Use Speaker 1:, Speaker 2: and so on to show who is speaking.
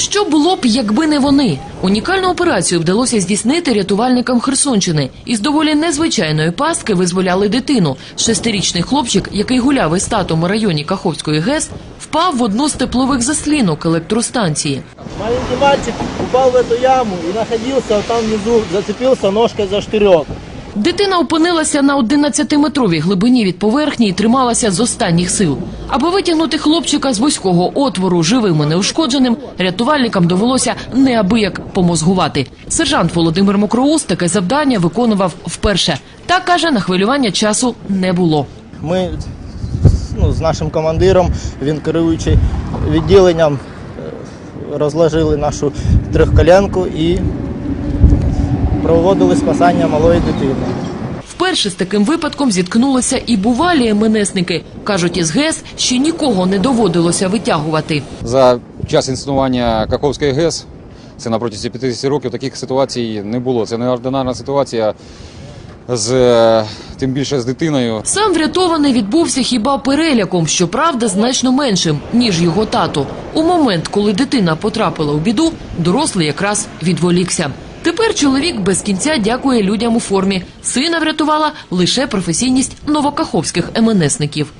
Speaker 1: Що було б, якби не вони? Унікальну операцію вдалося здійснити рятувальникам Херсонщини. Із доволі незвичайної пастки визволяли дитину. Шестирічний хлопчик, який гуляв із татом у районі Каховської ГЕС, впав в одну з теплових заслінок електростанції.
Speaker 2: Маленький мальчик упал в эту яму и находился там внизу, зацепился ножкой за штырек.
Speaker 1: Дитина опинилася на 11-метровій глибині від поверхні і трималася з останніх сил. Аби витягнути хлопчика з вузького отвору живим і неушкодженим, рятувальникам довелося неабияк помозгувати. Сержант Володимир Мокроус таке завдання виконував вперше. Та каже, на хвилювання часу не було.
Speaker 2: Ми ну, з нашим командиром, він керуючий відділенням, е, розложили нашу трьохколянку і проводили спасання малої дитини.
Speaker 1: Вперше з таким випадком зіткнулися і бувалі МНСники. Кажуть, із ГЕС ще нікого не доводилося витягувати.
Speaker 3: За час існування Каховської ГЕС, це на протязі 50 років, таких ситуацій не було. Це неординарна ситуація з е, тим більше з дитиною.
Speaker 1: Сам врятований відбувся хіба переляком, щоправда, значно меншим, ніж його тато. У момент, коли дитина потрапила у біду, дорослий якраз відволікся. Тепер чоловік без кінця дякує людям у формі. Сина врятувала лише професійність новокаховських МНСників.